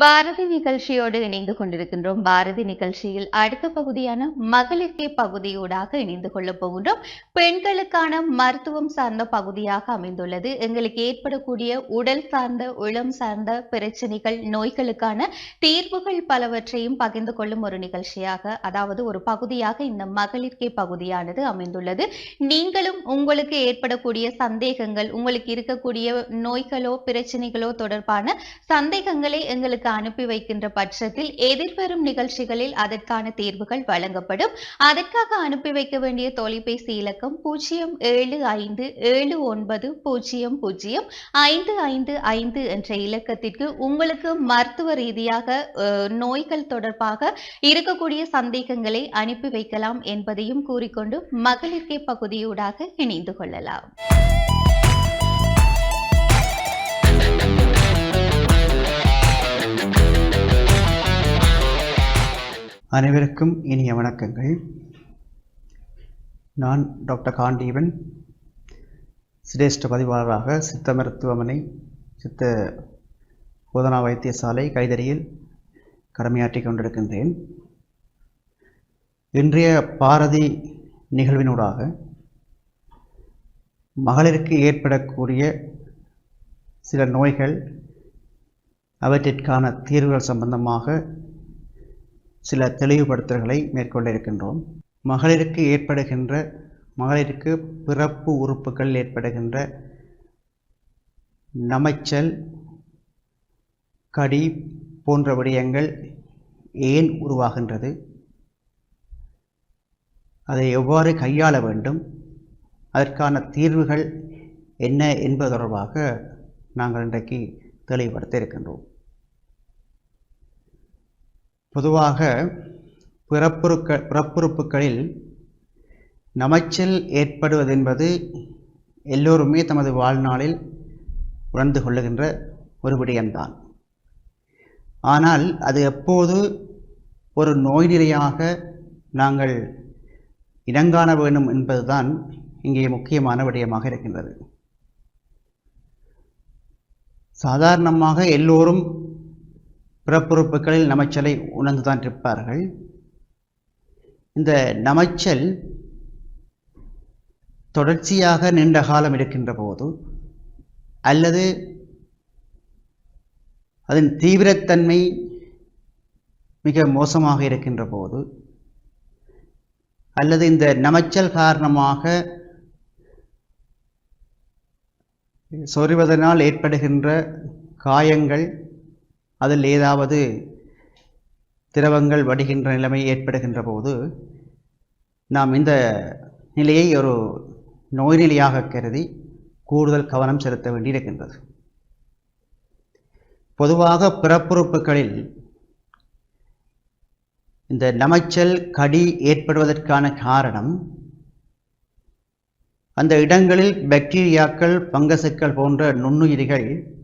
பாரதி நிகழ்ச்சியோடு இணைந்து கொண்டிருக்கின்றோம். பாரதி நிகழ்ச்சியில் அடுத்த பகுதியான மகளிர்கே பகுதியூடாக இணைந்து கொள்ளப் போகின்றோம். பெண்களுக்கான மருத்துவம் சார்ந்த பகுதியாக அமைந்துள்ளது. எங்களுக்கு ஏற்படக்கூடிய உடல் சார்ந்த உளம் சார்ந்த பிரச்சனைகள் நோய்களுக்கான தீர்வுகள் பலவற்றையும் பகிர்ந்து கொள்ளும் ஒரு நிகழ்ச்சியாக அதாவது ஒரு பகுதியாக இந்த மகளிர்கே பகுதியானது அமைந்துள்ளது. நீங்களும் உங்களுக்கு ஏற்படக்கூடிய சந்தேகங்கள் உங்களுக்கு இருக்கக்கூடிய நோய்களோ பிரச்சனைகளோ தொடர்பான சந்தேகங்களை எங்களுக்கு அனுப்பி வைக்கின்ற பட்சத்தில் எதிர்வரும் நிகழ்ச்சிகளில் அதற்கான தேர்வுகள் வழங்கப்படும். அதற்காக அனுப்பி வைக்க வேண்டிய தொலைபேசி இலக்கம் பூஜ்ஜியம் ஏழு ஐந்து ஏழு ஒன்பது பூஜ்ஜியம் பூஜ்ஜியம் ஐந்து ஐந்து ஐந்து என்ற இலக்கத்திற்கு உங்களுக்கு மருத்துவ ரீதியாக நோய்கள் தொடர்பாக இருக்கக்கூடிய சந்தேகங்களை அனுப்பி வைக்கலாம் என்பதையும் கூறிக்கொண்டு மகளிர்கே பகுதியூடாக இணைந்து கொள்ளலாம். அனைவருக்கும் இனிய வணக்கங்கள். நான் டாக்டர் காண்டீவன் சிரேஷ்ட பதிவாளராக சித்த மருத்துவமனை சித்த போதனா வைத்தியசாலை கைதறியில் கடமையாற்றிக் கொண்டிருக்கின்றேன். இன்றைய பாரதி நிகழ்வினூடாக மகளிருக்கு ஏற்படக்கூடிய சில நோய்கள் அவற்றிற்கான தீர்வுகள் சம்பந்தமாக சில தெளிவுபடுத்தல்களை மேற்கொள்ள இருக்கின்றோம். மகளிருக்கு ஏற்படுகின்ற மகளிருக்கு பிறப்பு உறுப்புகள் ஏற்படுகின்ற நமைச்சல் கடி போன்ற விடயங்கள் ஏன் உருவாகின்றது? அதை எவ்வாறு கையாள வேண்டும்? அதற்கான தீர்வுகள் என்ன என்பது தொடர்பாக நாங்கள் இன்றைக்கு தெளிவுபடுத்த இருக்கின்றோம். பொதுவாக பிறப்புறுக்க பிறப்புறுப்புகளில் நமைச்சல் ஏற்படுவதென்பது எல்லோருமே தமது வாழ்நாளில் உணர்ந்து கொள்ளுகின்ற ஒரு விடயம்தான். ஆனால் அது எப்போது ஒரு நோய் நிலையாக நாங்கள் இனங்காண வேண்டும் என்பதுதான் இங்கே முக்கியமான விடயமாக இருக்கின்றது. சாதாரணமாக எல்லோரும் பிறப்புறுப்புகளில் நமைச்சலை உணர்ந்துதான் இருப்பார்கள். இந்த நமைச்சல் தொடர்ச்சியாக நீண்ட காலம் இருக்கின்ற போது அல்லது அதன் தீவிரத்தன்மை மிக மோசமாக இருக்கின்ற போது அல்லது இந்த நமைச்சல் காரணமாக சொறிவதனால் ஏற்படுகின்ற காயங்கள் அதில் ஏதாவது திரவங்கள் வடிகின்ற நிலைமை ஏற்படுகின்ற போது நாம் இந்த நிலையை ஒரு நோய்நிலையாக கருதி கூடுதல் கவனம் செலுத்த வேண்டியிருக்கின்றது. பொதுவாக பிறப்புறுப்புகளில் இந்த நமைச்சல் கடி ஏற்படுவதற்கான காரணம் அந்த இடங்களில் பாக்டீரியாக்கள் பங்கசுக்கள் போன்ற நுண்ணுயிரிகள்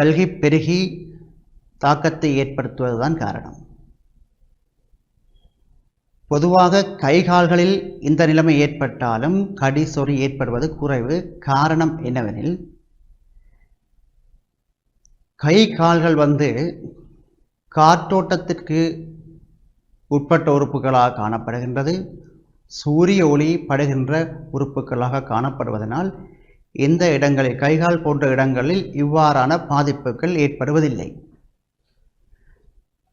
பல்கி பெருகி தாக்கத்தை ஏற்படுத்துவதுதான் காரணம். பொதுவாக கைகால்களில் இந்த நிலைமை ஏற்பட்டாலும் கடி சொறி ஏற்படுவது குறைவு. காரணம் என்னவெனில் கை கால்கள் வந்து காற்றோட்டத்திற்கு உட்பட்ட உறுப்புகளாக காணப்படுகின்றது. சூரிய ஒளி படுகின்ற உறுப்புகளாக காணப்படுவதனால் இந்த இடங்களில் கைகால் போன்ற இடங்களில் இவ்வாறான பாதிப்புகள் ஏற்படுவதில்லை.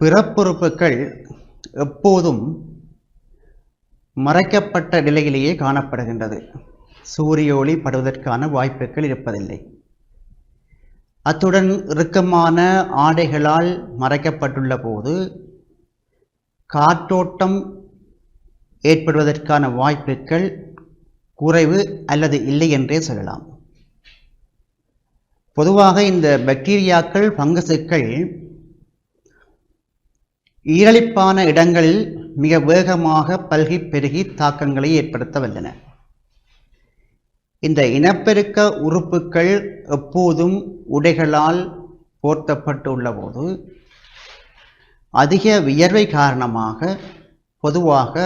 பிறப்புறுப்புகள் எப்போதும் மறைக்கப்பட்ட நிலையிலேயே காணப்படுகின்றது. சூரிய ஒளி படுவதற்கான வாய்ப்புகள் இருப்பதில்லை. அத்துடன் இறுக்கமான ஆடைகளால் மறைக்கப்பட்டுள்ள போது காற்றோட்டம் ஏற்படுவதற்கான வாய்ப்புகள் குறைவு அல்லது இல்லை என்றே சொல்லலாம். பொதுவாக இந்த பாக்டீரியாக்கள் பங்கசுக்கள் ஈரலிப்பான இடங்களில் மிக வேகமாக பல்கி பெருகி தாக்கங்களை ஏற்படுத்த வல்லன. இந்த இனப்பெருக்க உறுப்புகள் எப்போதும் உடைகளால் போர்த்தப்பட்டுள்ள போது அதிக வியர்வை காரணமாக பொதுவாக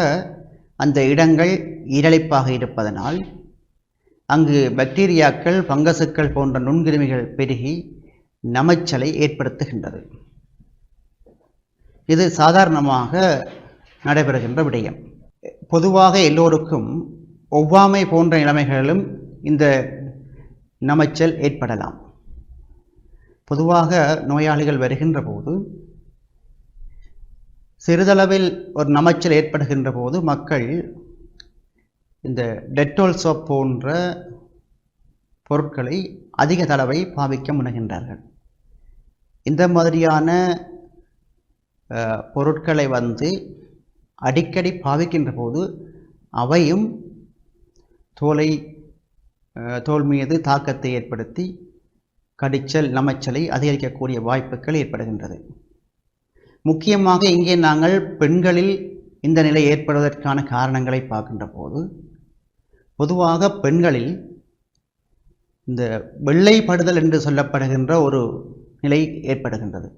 அந்த இடங்கள் ஈரலிப்பாக இருப்பதனால் அங்கு பாக்டீரியாக்கள் பங்கசுக்கள் போன்ற நுண்கிருமிகள் பெருகி நமைச்சலை ஏற்படுத்துகின்றது. இது சாதாரணமாக நடைபெறுகின்ற விடயம். பொதுவாக எல்லோருக்கும் ஒவ்வாமை போன்ற நிலைமைகளிலும் இந்த நமைச்சல் ஏற்படலாம். பொதுவாக நோயாளிகள் வருகின்ற போது சிறிதளவில் ஒரு நமைச்சல் ஏற்படுகின்ற போது மக்கள் இந்த டெட்டால் சோப் போன்ற பொருட்களை அதிக தடவை பாவிக்க முனைகின்றார்கள். இந்த மாதிரியான பொருட்களை வந்து அடிக்கடி பாவிக்கின்ற போது அவையும் தோலை தோல் மீது தாக்கத்தை ஏற்படுத்தி கடிச்சல் நமைச்சலை அதிகரிக்கக்கூடிய வாய்ப்புகள் ஏற்படுகின்றது. முக்கியமாக இங்கே நாங்கள் பெண்களில் இந்த நிலை ஏற்படுவதற்கான காரணங்களை பார்க்கின்ற போது பொதுவாக பெண்களில் இந்த வெள்ளைப்படுதல் என்று சொல்லப்படுகின்ற ஒரு நிலை ஏற்படுகின்றது.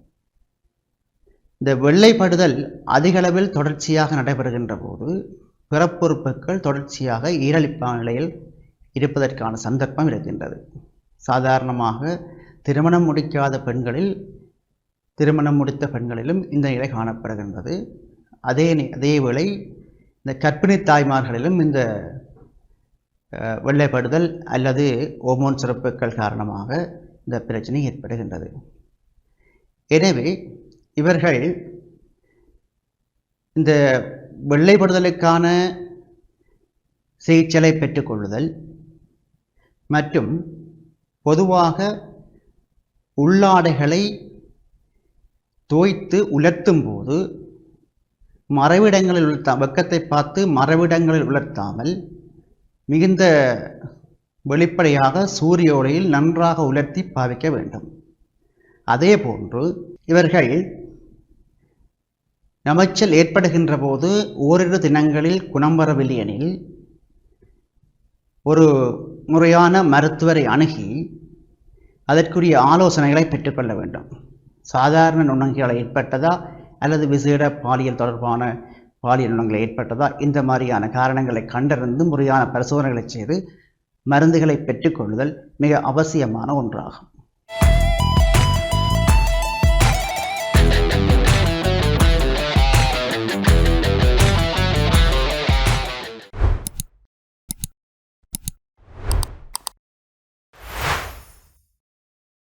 இந்த வெள்ளைப்படுதல் அதிகளவில் தொடர்ச்சியாக நடைபெறுகின்ற போது பிறப்புறுப்புகள் தொடர்ச்சியாக ஈரலிப்பான நிலையில் இருப்பதற்கான சந்தர்ப்பம் இருக்கின்றது. சாதாரணமாக திருமணம் முடிக்காத பெண்களில் திருமணம் முடித்த பெண்களிலும் இந்த நிலை காணப்படுகின்றது. அதே நி- அதேவேளை இந்த கர்ப்பிணி தாய்மார்களிலும் இந்த வெள்ளைப்படுதல் அல்லது ஓமோன் சிறப்புகள் காரணமாக இந்த பிரச்சனை ஏற்படுகின்றது. எனவே இவர்கள் இந்த வெள்ளைப்படுதலுக்கான சிகிச்சைகளை பெற்றுக்கொள்ளுதல் மற்றும் பொதுவாக உள்ளாடைகளை தோய்த்து உலர்த்தும் போது மறைவிடங்களில் உலர்த்தா வெக்கத்தை பார்த்து மறைவிடங்களில் உலர்த்தாமல் மிகுந்த வெளிப்படையாக சூரிய ஒளியில் நன்றாக உலர்த்தி பாவிக்க வேண்டும். அதே போன்று இவர்கள் நமைச்சல் ஏற்படுகின்ற போது ஓரிரு தினங்களில் குணம் வரவில்லை எனில் ஒரு முறையான மருத்துவரை அணுகி அதற்குரிய ஆலோசனைகளை பெற்றுக்கொள்ள வேண்டும். சாதாரண நுண்ணங்கிகள் ஏற்பட்டதா அல்லது விசேட பாலியல் தொடர்பான பாலியல் நுண்ணங்கள் ஏற்பட்டதா? இந்த மாதிரியான காரணங்களை கண்டறிந்து முறையான பரிசோதனைகளை செய்து மருந்துகளை பெற்றுக்கொள்ளுதல் மிக அவசியமான ஒன்றாகும்.